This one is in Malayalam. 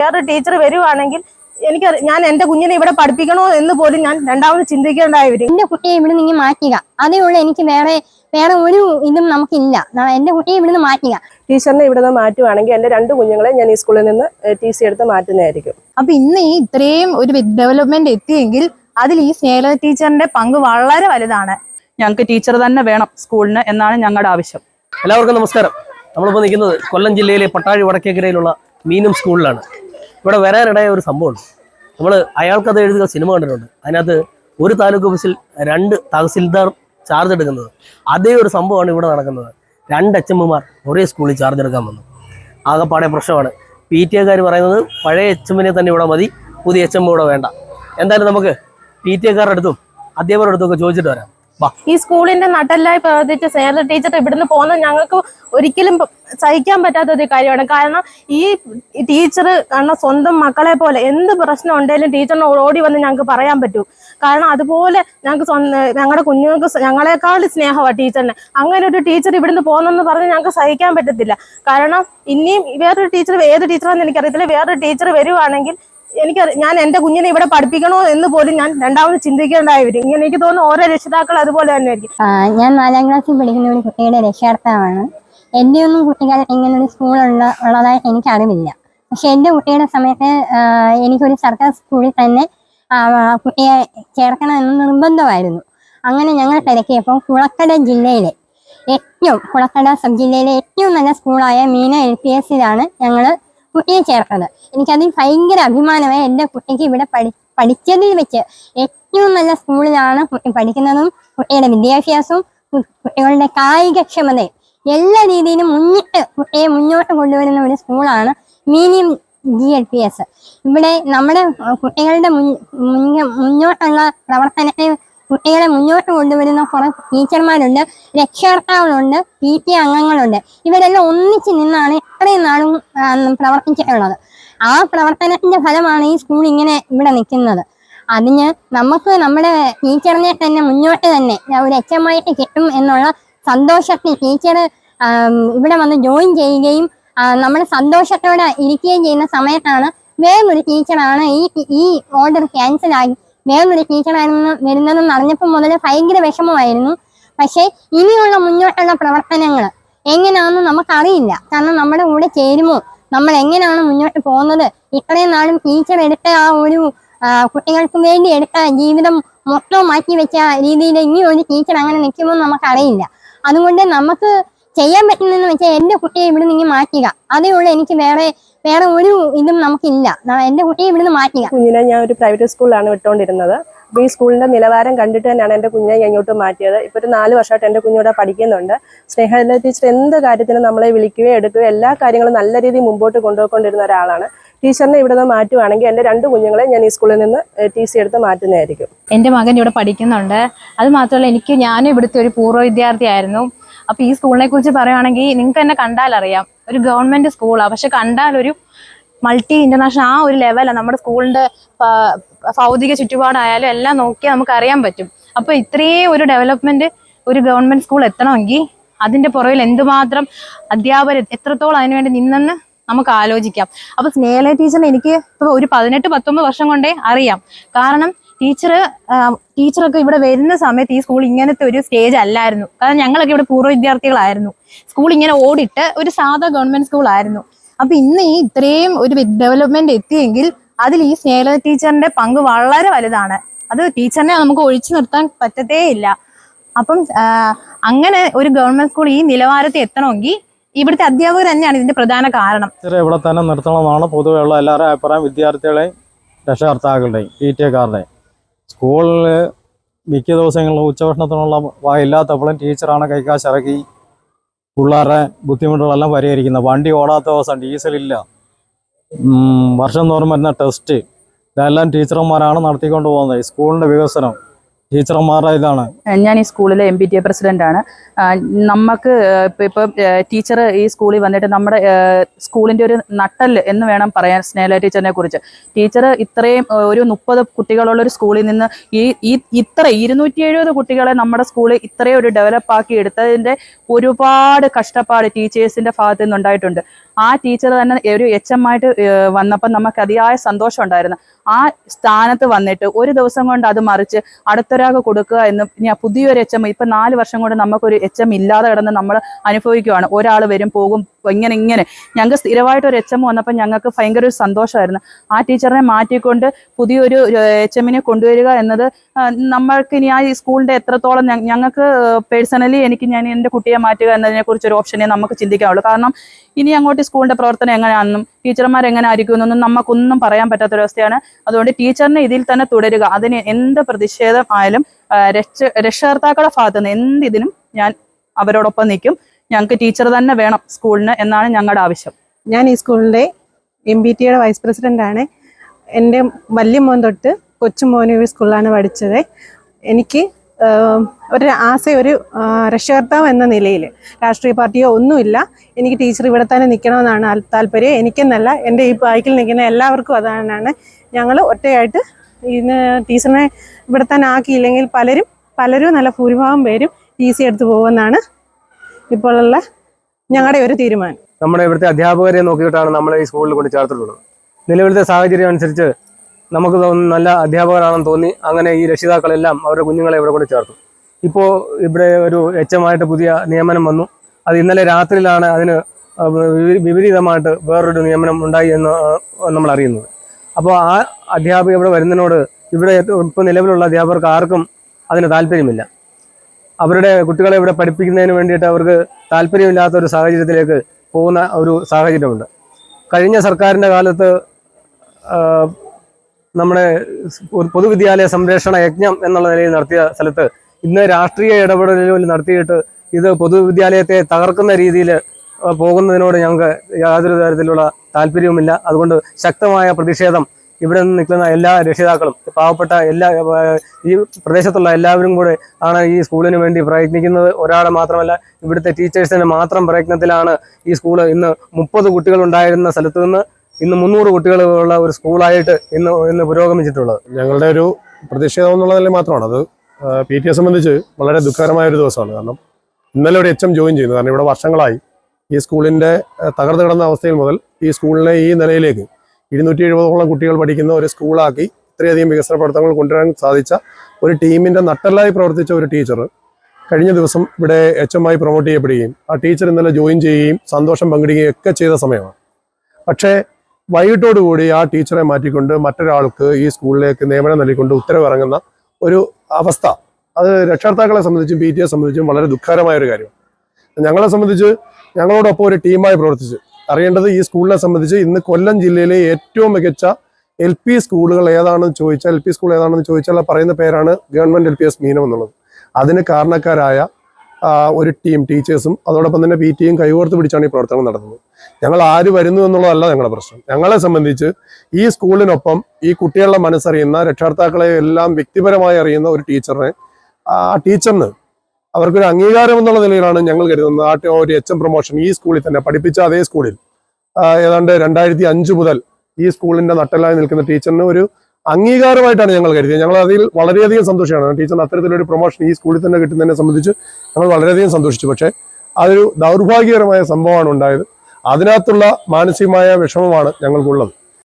വേറൊരു ടീച്ചർ വരുവാണെങ്കിൽ എനിക്ക് ഞാൻ എന്റെ കുഞ്ഞിനെ ഇവിടെ പഠിപ്പിക്കണോ എന്ന് പോലും ഞാൻ രണ്ടാമത് ചിന്തിക്കേണ്ടായി വരും എന്റെ കുട്ടിയെ ഇവിടെ നിന്ന് മാറ്റുക. അതേ ഉള്ളൂ എനിക്ക് വേറെ വേറെ ഒരു ഇതും നമുക്കില്ല. എന്റെ കുട്ടിയെ ഇവിടുന്ന് മാറ്റുക. ടീച്ചറിനെ ഇവിടെ നിന്ന് മാറ്റുവാണെങ്കിൽ എന്റെ രണ്ട് കുഞ്ഞുങ്ങളെ ഞാൻ ഈ സ്കൂളിൽ നിന്ന് ടി സി എടുത്ത് മാറ്റുന്നതായിരിക്കും. അപ്പൊ ഇന്ന് ഈ ഇത്രയും ഒരു ഡെവലപ്മെന്റ് എത്തിയെങ്കിൽ അതിൽ ഈ സ്നേഹ ടീച്ചറിന്റെ പങ്ക് വളരെ വലുതാണ്. ഞങ്ങൾക്ക് ടീച്ചർ തന്നെ വേണം സ്കൂളിന് എന്നാണ് ഞങ്ങളുടെ ആവശ്യം. എല്ലാവർക്കും നമസ്കാരം. നമ്മളിപ്പോൾ നിൽക്കുന്നത് കൊല്ലം ജില്ലയിലെ പട്ടാഴി വടക്കേക്കരയിലുള്ള മീനും സ്കൂളിലാണ്. ഇവിടെ വരാനിടയ ഒരു സംഭവമുണ്ട്. നമ്മൾ അയാൾക്കത് എഴുതുക സിനിമ കണ്ടിട്ടുണ്ട്. അതിനകത്ത് ഒരു താലൂക്ക് ഓഫീസിൽ രണ്ട് തഹസിൽദാർ ചാർജ് എടുക്കുന്നത്. അതേ ഒരു സംഭവമാണ് ഇവിടെ നടക്കുന്നത്. രണ്ട് അച്ഛമ്മമാർ ഒരേ സ്കൂളിൽ ചാർജ് എടുക്കാൻ വന്നു. ആകെ ആകെപ്പാടെ പ്രശ്നമാണ്. പി ടി എക്കാർ പറയുന്നത് പഴയ അച്ഛമ്മനെ തന്നെ ഇവിടെ മതി പുതിയ അച്ഛമ്മ ഇവിടെ വേണ്ട. എന്തായാലും നമുക്ക് പി ടി എക്കാരുടെ അടുത്തും അധ്യാപകരുടെ അടുത്തും ഒക്കെ ചോദിച്ചിട്ട് വരാം. ഈ സ്കൂളിന്റെ നട്ടെല്ലായി പ്രവർത്തിച്ച സ്നേഹ ടീച്ചർ ഇവിടുന്ന് പോകുന്നത് ഞങ്ങൾക്ക് ഒരിക്കലും സഹിക്കാൻ പറ്റാത്ത ഒരു കാര്യമാണ്. കാരണം ഈ ടീച്ചർ കാരണം സ്വന്തം മക്കളെ പോലെ എന്ത് പ്രശ്നം ഉണ്ടെങ്കിലും ടീച്ചറിന് ഓടി വന്ന് ഞങ്ങൾക്ക് പറയാൻ പറ്റൂ. കാരണം അതുപോലെ ഞങ്ങൾക്ക് ഞങ്ങളുടെ കുഞ്ഞുങ്ങൾക്ക് ഞങ്ങളെക്കാൾ സ്നേഹമാണ് ടീച്ചറിന്. അങ്ങനെ ഒരു ടീച്ചർ ഇവിടുന്ന് പോകുന്നെന്ന് പറഞ്ഞ് ഞങ്ങൾക്ക് സഹിക്കാൻ പറ്റത്തില്ല. കാരണം ഇനിയും വേറൊരു ടീച്ചർ ഏത് ടീച്ചറാണെന്ന് എനിക്കറിയത്തില്ല. വേറൊരു ടീച്ചർ വരുവാണെങ്കിൽ എനിക്ക് ഞാൻ എന്റെ കുഞ്ഞിനെ ഇവിടെ പഠിപ്പിക്കണോ എന്ന് പോലും ഞാൻ രണ്ടാമത് ചിന്തിക്കേണ്ടായി ഇങ്ങനെ എനിക്ക് തോന്നുന്നു ഓരോ രക്ഷിതാക്കൾ അതുപോലെ തന്നെ ആയിരിക്കും ഞാൻ നാലാം ക്ലാസ്സിൽ പഠിക്കുന്ന ഒരു കുട്ടിയുടെ രക്ഷാർത്ഥമാണ് എന്റെ ഒന്നും കുട്ടികൾ ഇങ്ങനെ ഒരു ഉള്ള ഉള്ളതായിട്ട് എനിക്ക് അറിവില്ല പക്ഷെ എന്റെ കുട്ടിയുടെ സമയത്ത് എനിക്കൊരു സർക്കാർ സ്കൂളിൽ തന്നെ കുട്ടിയെ ചേർക്കണം എന്ന് നിർബന്ധമായിരുന്നു. അങ്ങനെ ഞങ്ങൾ തിരക്കിയപ്പോൾ കുളക്കട ജില്ലയിലെ ഏറ്റവും കുളക്കട സബ് ജില്ലയിലെ ഏറ്റവും നല്ല സ്കൂളായ മീന എൽ പി എസിലാണ് ഞങ്ങൾ കുട്ടിയെ ചേർത്തത്. എനിക്കതിൽ ഭയങ്കര അഭിമാനമായി എന്റെ കുട്ടിക്ക് ഇവിടെ പഠി പഠിച്ചതിൽ വെച്ച് ഏറ്റവും നല്ല സ്കൂളിലാണ് കുട്ടി പഠിക്കുന്നതും കുട്ടിയുടെ വിദ്യാഭ്യാസവും കുട്ടികളുടെ കായികക്ഷമതയും എല്ലാ രീതിയിലും മുന്നിട്ട് കുട്ടിയെ മുന്നോട്ട് കൊണ്ടുവരുന്ന ഒരു സ്കൂളാണ് Meeniyam G L P S. ഇവിടെ നമ്മുടെ കുട്ടികളുടെ മുന്നോട്ടുള്ള പ്രവർത്തനത്തെ കുട്ടികളെ മുന്നോട്ട് കൊണ്ടുവരുന്ന കുറെ ടീച്ചർമാരുണ്ട് രക്ഷകർത്താക്കളുണ്ട് പി ടി അംഗങ്ങളുണ്ട്. ഇവരെല്ലാം ഒന്നിച്ച് നിന്നാണ് ഇത്രയും നാളും പ്രവർത്തിക്കാനുള്ളത് ആ പ്രവർത്തനത്തിന്റെ ഫലമാണ് ഈ സ്കൂൾ ഇങ്ങനെ ഇവിടെ നിൽക്കുന്നത്. അതിന് നമുക്ക് നമ്മുടെ ടീച്ചറിനെ തന്നെ മുന്നോട്ട് തന്നെ ഒരു എച്ച് എം ആയിട്ട് കിട്ടും എന്നുള്ള സന്തോഷത്തിൽ ടീച്ചർ ഇവിടെ വന്ന് ജോയിൻ ചെയ്യുകയും നമ്മൾ സന്തോഷത്തോടെ ഇരിക്കുകയും ചെയ്യുന്ന സമയത്താണ് വേറൊരു ടീച്ചറാണ് ഈ ഈ ഓർഡർ ക്യാൻസൽ ആയി. വേറൊരു ടീച്ചറായിരുന്നു വരുന്നതെന്ന് അറിഞ്ഞപ്പോൾ മുതൽ ഭയങ്കര വിഷമമായിരുന്നു. പക്ഷേ ഇനിയുള്ള മുന്നോട്ടുള്ള പ്രവർത്തനങ്ങൾ എങ്ങനെയാണെന്ന് നമുക്കറിയില്ല. കാരണം നമ്മുടെ കൂടെ ചേരുമോ? നമ്മൾ എങ്ങനെയാണ് മുന്നോട്ട് പോകുന്നത്? ഇത്രയും നാളും ടീച്ചർ എടുത്ത ആ ഒരു കുട്ടികൾക്ക് വേണ്ടി എടുത്ത ജീവിതം മൊത്തം മാറ്റി വെച്ച രീതിയിൽ ഇനി ഒരു ടീച്ചർ അങ്ങനെ നിൽക്കുമോ നമുക്കറിയില്ല. അതുകൊണ്ട് നമുക്ക് ചെയ്യാൻ പറ്റുന്നതെന്ന് വെച്ചാൽ എന്റെ കുട്ടിയെ ഇവിടെ നിന്ന് മാറ്റുക. അതേ ഉള്ളൂ എനിക്ക് വേറെ വേറെ ഒരു ഇതും നമുക്കില്ല. എന്റെ കുട്ടിയെ ഇവിടുന്ന് മാറ്റുക. കുഞ്ഞിനെ ഞാൻ ഒരു പ്രൈവറ്റ് സ്കൂളിലാണ് വിട്ടുകൊണ്ടിരുന്നത്. ഈ സ്കൂളിന്റെ നിലവാരം കണ്ടിട്ട് തന്നെയാണ് എന്റെ കുഞ്ഞിനെ ഞാൻ ഇങ്ങോട്ട് മാറ്റിയത്. ഇപ്പോൾ ഒരു നാല് വർഷമായിട്ട് എന്റെ കുഞ്ഞിവിടെ പഠിക്കുന്നുണ്ട്. സ്നേഹല ടീച്ചർ എന്ത് കാര്യത്തിനും നമ്മളെ വിളിക്കുകയോ എടുക്കുകയോ എല്ലാ കാര്യങ്ങളും നല്ല രീതിയിൽ മുമ്പോട്ട് കൊണ്ടുപോയിക്കൊണ്ടിരുന്ന ഒരാളാണ്. ടീച്ചറിനെ ഇവിടെ നിന്ന് മാറ്റുവാണെങ്കിൽ എന്റെ രണ്ട് കുഞ്ഞുങ്ങളെ ഞാൻ ഈ സ്കൂളിൽ നിന്ന് ടി സി എടുത്ത് മാറ്റുന്നതായിരിക്കും. എന്റെ മകൻ ഇവിടെ പഠിക്കുന്നുണ്ട്. അത് മാത്രമല്ല എനിക്ക് ഞാനും ഇവിടുത്തെ ഒരു പൂർവ വിദ്യാർത്ഥിയായിരുന്നു അപ്പോൾ ഈ സ്കൂളിനെ കുറിച്ച് പറയുവാണെങ്കിൽ നിങ്ങൾക്ക് എന്നെ കണ്ടാലറിയാം. ഒരു ഗവൺമെന്റ് സ്കൂളാണ് പക്ഷെ കണ്ടാലൊരു മൾട്ടി ഇന്റർനാഷണൽ ആ ഒരു ലെവലാണ് നമ്മുടെ സ്കൂളിന്റെ ഭൗതിക ചുറ്റുപാടായാലും എല്ലാം നോക്കിയാൽ നമുക്ക് അറിയാൻ പറ്റും. അപ്പൊ ഇത്രയും ഒരു ഡെവലപ്മെന്റ് ഒരു ഗവൺമെന്റ് സ്കൂൾ എത്തണമെങ്കിൽ അതിന്റെ പുറകിൽ എന്തുമാത്രം അധ്യാപകർ എത്രത്തോളം അതിനുവേണ്ടി നിന്നെന്ന് നമുക്ക് ആലോചിക്കാം. അപ്പൊ സ്നേഹല ടീച്ചറിനെ എനിക്ക് ഇപ്പൊ ഒരു പതിനെട്ട് പത്തൊമ്പത് വർഷം കൊണ്ടേ അറിയാം. കാരണം ടീച്ചർ ടീച്ചറൊക്കെ ഇവിടെ വരുന്ന സമയത്ത് ഈ സ്കൂൾ ഇങ്ങനത്തെ ഒരു സ്റ്റേജ് അല്ലായിരുന്നു. കാരണം ഞങ്ങളൊക്കെ ഇവിടെ പൂർവ വിദ്യാർത്ഥികളായിരുന്നു. സ്കൂൾ ഇങ്ങനെ ഓടിട്ട് ഒരു സാധാ ഗവൺമെന്റ് സ്കൂൾ ആയിരുന്നു. അപ്പൊ ഇന്ന് ഈ ഇത്രയും ഒരു ഡെവലപ്മെന്റ് എത്തിയെങ്കിൽ അതിൽ ഈ സ്നേഹ ടീച്ചറിന്റെ പങ്ക് വളരെ വലുതാണ്. അത് ടീച്ചറിനെ നമുക്ക് ഒഴിച്ചു നിർത്താൻ പറ്റത്തേ ഇല്ല. അപ്പം അങ്ങനെ ഒരു ഗവൺമെന്റ് സ്കൂൾ ഈ നിലവാരത്തിൽ എത്തണമെങ്കിൽ ഇവിടുത്തെ അധ്യാപകർ തന്നെയാണ് ഇതിന്റെ പ്രധാന കാരണം. ഇവിടെ തന്നെ നിർത്തണമെന്നാണ് പൊതുവെയുള്ള എല്ലാവരുടെയും അഭിപ്രായം വിദ്യാർത്ഥികളെയും രക്ഷകർത്താക്കളുടെയും പി ടി എക്കാരുടെയും. സ്കൂളിൽ മിക്ക ദിവസങ്ങളിലും ഉച്ചഭക്ഷണത്തിനുള്ള ഇല്ലാത്തപ്പോഴും ടീച്ചറാണ് കൈക്കാശ് ഇറക്കി പിള്ളേരുടെ ബുദ്ധിമുട്ടുകളെല്ലാം പരിഹരിക്കുന്നത്. വണ്ടി ഓടാത്ത ദിവസം ഡീസലില്ല വർഷം തോറും വരുന്ന ടെസ്റ്റ് ഇതെല്ലാം ടീച്ചർമാരാണ് നടത്തിക്കൊണ്ട് പോകുന്നത്. സ്കൂളിന്റെ വികസനം. ടീച്ചർമാരുടെ ഇതാണ്. ഞാൻ ഈ സ്കൂളിലെ M P T A president ആണ്. നമുക്ക് ഇപ്പം ടീച്ചർ ഈ സ്കൂളിൽ വന്നിട്ട് നമ്മുടെ സ്കൂളിന്റെ ഒരു നട്ടൽ എന്ന് വേണം പറയാൻ സ്നേഹ ടീച്ചറിനെ കുറിച്ച്. ടീച്ചർ ഇത്രയും ഒരു മുപ്പത് കുട്ടികളുള്ള ഒരു സ്കൂളിൽ നിന്ന് ഈ ഈ ഇത്ര ഇരുന്നൂറ്റി എഴുപത് കുട്ടികളെ നമ്മുടെ സ്കൂളിൽ ഇത്രയും ഒരു ഡെവലപ്പ് ആക്കി എടുത്തതിന്റെ ഒരുപാട് കഷ്ടപ്പാട് ടീച്ചേഴ്സിന്റെ ഭാഗത്തു നിന്നുണ്ടായിട്ടുണ്ട് ആ ടീച്ചർ തന്നെ ഒരു എച്ച് എം ആയിട്ട് വന്നപ്പോൾ നമുക്ക് അതിയായ സന്തോഷം ഉണ്ടായിരുന്നു. ആ സ്ഥാനത്ത് വന്നിട്ട് ഒരു ദിവസം കൊണ്ട് അത് മറിച്ച് അടുത്തൊരാൾക്ക് കൊടുക്കുക എന്ന് ആ പുതിയൊരു എച്ച് എം ഇപ്പം നാല് വർഷം കൊണ്ട് നമുക്കൊരു എച്ച് എം ഇല്ലാതെ കിടന്ന് നമ്മൾ അനുഭവിക്കുവാണ്. ഒരാൾ വരും പോകും ഇങ്ങനെ ഇങ്ങനെ. ഞങ്ങൾക്ക് സ്ഥിരമായിട്ട് ഒരു എച്ച് എം വന്നപ്പോൾ ഞങ്ങൾക്ക് ഭയങ്കര ഒരു സന്തോഷമായിരുന്നു. ആ ടീച്ചറിനെ മാറ്റിക്കൊണ്ട് പുതിയൊരു എച്ച് എമ്മിനെ കൊണ്ടുവരിക എന്നത് നമ്മൾക്ക് ഇനി ആ സ്കൂളിന്റെ എത്രത്തോളം ഞങ്ങൾക്ക് പേഴ്സണലി എനിക്ക് ഞാൻ എന്റെ കുട്ടിയെ മാറ്റുക എന്നതിനെ കുറിച്ച് ഒരു ഓപ്ഷനെ നമുക്ക് ചിന്തിക്കാവുള്ളൂ കാരണം ഇനി അങ്ങോട്ട് സ്കൂളിന്റെ പ്രവർത്തനം എങ്ങനെയാണെന്നും ടീച്ചർമാർ എങ്ങനെ ആയിരിക്കും എന്നൊന്നും നമുക്കൊന്നും പറയാൻ പറ്റാത്തൊരവസ്ഥയാണ്. അതുകൊണ്ട് ടീച്ചറിനെ ഇതിൽ തന്നെ തുടരുക. അതിന് എന്ത് പ്രതിഷേധം ആയാലും രക്ഷ രക്ഷകർത്താക്കളുടെ ഭാഗത്തുനിന്ന് എന്തിനും ഞാൻ അവരോടൊപ്പം നിൽക്കും. ഞങ്ങൾക്ക് ടീച്ചർ തന്നെ വേണം സ്കൂളിന് എന്നാണ് ഞങ്ങളുടെ ആവശ്യം. ഞാൻ ഈ സ്കൂളിന്റെ എം ബി ടിയുടെ വൈസ് പ്രസിഡന്റാണ് എന്റെ വലിയ മോൻ തൊട്ട് കൊച്ചുമോനും ഈ സ്കൂളിലാണ് പഠിച്ചത്. എനിക്ക് ഒരു ആശ ഒരു രക്ഷകർത്താവ് എന്ന നിലയിൽ രാഷ്ട്രീയ പാർട്ടിയോ ഒന്നുമില്ല. എനിക്ക് ടീച്ചർ ഇവിടെ തന്നെ നിൽക്കണമെന്നാണ് താല്പര്യം. എനിക്കെന്നല്ല എന്റെ ഈ ബൈക്കിൽ നിൽക്കുന്ന എല്ലാവർക്കും അതാണ് ഞങ്ങൾ ഒറ്റയായിട്ട് ഇന്ന് ടീച്ചറിനെ ഇവിടെ തന്നെ ആക്കിയില്ലെങ്കിൽ പലരും പലരും നല്ല ഭൂരിഭാഗം പേരും ടി സി എടുത്ത് പോകുമെന്നാണ് ഇപ്പോഴുള്ള ഞങ്ങളുടെ ഒരു തീരുമാനം. നമ്മുടെ ഇവിടുത്തെ അധ്യാപകരെ നോക്കിയിട്ടാണ് നമ്മളെ ഈ സ്കൂളിൽ കൊണ്ട് ചേർത്തിട്ടുള്ളത്. നിലവിലത്തെ സാഹചര്യം അനുസരിച്ച് നമുക്ക് തോന്നുന്നു നല്ല അധ്യാപകരാണെന്ന് തോന്നി അങ്ങനെ ഈ രക്ഷിതാക്കളെല്ലാം അവരുടെ കുഞ്ഞുങ്ങളെ ഇവിടെ കൊണ്ട് ചേർത്തു. ഇപ്പോൾ ഇവിടെ ഒരു എച്ച് എച്ചമായിട്ട് പുതിയ നിയമനം വന്നു. അത് ഇന്നലെ രാത്രിയിലാണ് അതിന് വിപരീതമായിട്ട് വേറൊരു നിയമനം ഉണ്ടായി എന്ന് നമ്മൾ അറിയുന്നത്. അപ്പോൾ ആ അധ്യാപക ഇവിടെ വരുന്നതിനോട് ഇവിടെ ഇപ്പോൾ നിലവിലുള്ള അധ്യാപകർക്ക് ആർക്കും അതിന് താല്പര്യമില്ല. അവരുടെ കുട്ടികളെ ഇവിടെ പഠിപ്പിക്കുന്നതിന് വേണ്ടിയിട്ട് അവർക്ക് താല്പര്യമില്ലാത്ത ഒരു സാഹചര്യത്തിലേക്ക് പോകുന്ന ഒരു സാഹചര്യമുണ്ട്. കഴിഞ്ഞ സർക്കാരിന്റെ കാലത്ത് നമ്മുടെ പൊതുവിദ്യാലയ സംരക്ഷണ യജ്ഞം എന്നുള്ള നിലയിൽ നടത്തിയ സ്ഥലത്ത് ഇന്ന് രാഷ്ട്രീയ ഇടപെടലുകൾ നടത്തിയിട്ട് ഇത് പൊതുവിദ്യാലയത്തെ തകർക്കുന്ന രീതിയിൽ പോകുന്നതിനോട് ഞങ്ങൾക്ക് യാതൊരു തരത്തിലുള്ള താല്പര്യവുമില്ല. അതുകൊണ്ട് ശക്തമായ പ്രതിഷേധം ഇവിടെ നിന്ന് നിൽക്കുന്ന എല്ലാ രക്ഷിതാക്കളും പാവപ്പെട്ട എല്ലാ ഈ പ്രദേശത്തുള്ള എല്ലാവരും കൂടെ ആണ് ഈ സ്കൂളിന് വേണ്ടി പ്രയത്നിക്കുന്നത്. ഒരാളെ മാത്രമല്ല ഇവിടുത്തെ ടീച്ചേഴ്സിന്റെ മാത്രം പ്രയത്നത്തിലാണ് ഈ സ്കൂൾ ഇന്ന് മുപ്പത് കുട്ടികൾ ഉണ്ടായിരുന്ന സ്ഥലത്ത് നിന്ന് ഇന്ന് മുന്നൂറ് കുട്ടികൾ ഉള്ള ഒരു സ്കൂളായിട്ട് ഇന്ന് ഇന്ന് പുരോഗമിച്ചിട്ടുള്ളത്. ഞങ്ങളുടെ ഒരു പ്രതിഷേധം എന്നുള്ള നില മാത്രമാണ്. അത് പി ടി എ സംബന്ധിച്ച് വളരെ ദുഃഖകരമായ ഒരു ദിവസമാണ്. കാരണം ഇന്നലെ ഒരു എച്ച് എം ജോയിൻ ചെയ്യുന്നു കാരണം ഇവിടെ വർഷങ്ങളായി ഈ സ്കൂളിന്റെ തകർന്നു കിടന്ന അവസ്ഥയിൽ മുതൽ ഈ സ്കൂളിനെ ഈ നിലയിലേക്ക് ഇരുന്നൂറ്റി എഴുപതോളം കുട്ടികൾ പഠിക്കുന്ന ഒരു സ്കൂളാക്കി ഇത്രയധികം വികസന പ്രവർത്തനങ്ങൾ കൊണ്ടുവരാൻ സാധിച്ച ഒരു ടീമിന്റെ നട്ടലായി പ്രവർത്തിച്ച ഒരു ടീച്ചർ കഴിഞ്ഞ ദിവസം ഇവിടെ എച്ച് എം ആയി പ്രൊമോട്ട് ചെയ്യപ്പെടുകയും ആ ടീച്ചർ ഇന്നലെ ജോയിൻ ചെയ്യുകയും സന്തോഷം പങ്കിടുകയും ഒക്കെ ചെയ്ത സമയമാണ്. പക്ഷേ വൈകിട്ടോടുകൂടി ആ ടീച്ചറെ മാറ്റിക്കൊണ്ട് മറ്റൊരാൾക്ക് ഈ സ്കൂളിലേക്ക് നിയമനം നൽകിക്കൊണ്ട് ഉത്തരവിറങ്ങുന്ന ഒരു അവസ്ഥ. അത് രക്ഷകർത്താക്കളെ സംബന്ധിച്ചും പി ടി എ സംബന്ധിച്ചും വളരെ ദുഃഖകരമായ ഒരു കാര്യമാണ്. ഞങ്ങളെ സംബന്ധിച്ച് ഞങ്ങളോടൊപ്പം ഒരു ടീമായി പ്രവർത്തിച്ച് അറിയേണ്ടത് ഈ സ്കൂളിനെ സംബന്ധിച്ച് ഇന്ന് കൊല്ലം ജില്ലയിലെ ഏറ്റവും മികച്ച എൽ പി സ്കൂളുകൾ ഏതാണെന്ന് ചോദിച്ചാൽ എൽ പി സ്കൂൾ ഏതാണെന്ന് ചോദിച്ചാൽ പറയുന്ന പേരാണ് ഗവൺമെന്റ് എൽ പി എസ് മീനം എന്നുള്ളത്. അതിന് കാരണക്കാരായ ഒരു ടീം ടീച്ചേഴ്സും അതോടൊപ്പം തന്നെ പി ടിയും കൈകോർത്ത് പിടിച്ചാണ് ഈ പ്രവർത്തനം നടത്തുന്നത് ഞങ്ങൾ ആര് വരുന്നു എന്നുള്ളതല്ല ഞങ്ങളുടെ പ്രശ്നം. ഞങ്ങളെ സംബന്ധിച്ച് ഈ സ്കൂളിനൊപ്പം ഈ കുട്ടികളുടെ മനസ്സറിയുന്ന രക്ഷകർത്താക്കളെ എല്ലാം വ്യക്തിപരമായി അറിയുന്ന ഒരു ടീച്ചറിനെ ആ ടീച്ചറിന് അവർക്കൊരു അംഗീകാരം എന്നുള്ള നിലയിലാണ് ഞങ്ങൾ കരുതുന്നത്. ആ ഒരു എച്ച് എം പ്രൊമോഷൻ ഈ സ്കൂളിൽ തന്നെ പഠിപ്പിച്ച അതേ സ്കൂളിൽ. ഏതാണ്ട് രണ്ടായിരത്തി അഞ്ച് മുതൽ ഈ സ്കൂളിന്റെ നട്ടലായി നിൽക്കുന്ന ടീച്ചറിന് ഒരു അംഗീകാരമായിട്ടാണ് ഞങ്ങൾ കരുതിയത്. ഞങ്ങൾ അതിൽ വളരെയധികം സന്തോഷമാണ് ടീച്ചറിന് അത്തരത്തിലൊരു പ്രൊമോഷൻ ഈ സ്കൂളിൽ തന്നെ കിട്ടുന്നതിനെ സംബന്ധിച്ച് ഞങ്ങൾ വളരെയധികം സന്തോഷിച്ചു. പക്ഷേ അതൊരു ദൗർഭാഗ്യകരമായ സംഭവമാണ് ഉണ്ടായത്. അതിനകത്തുള്ള മാനസികമായ വിഷമമാണ് ഞങ്ങൾക്കുള്ളത്.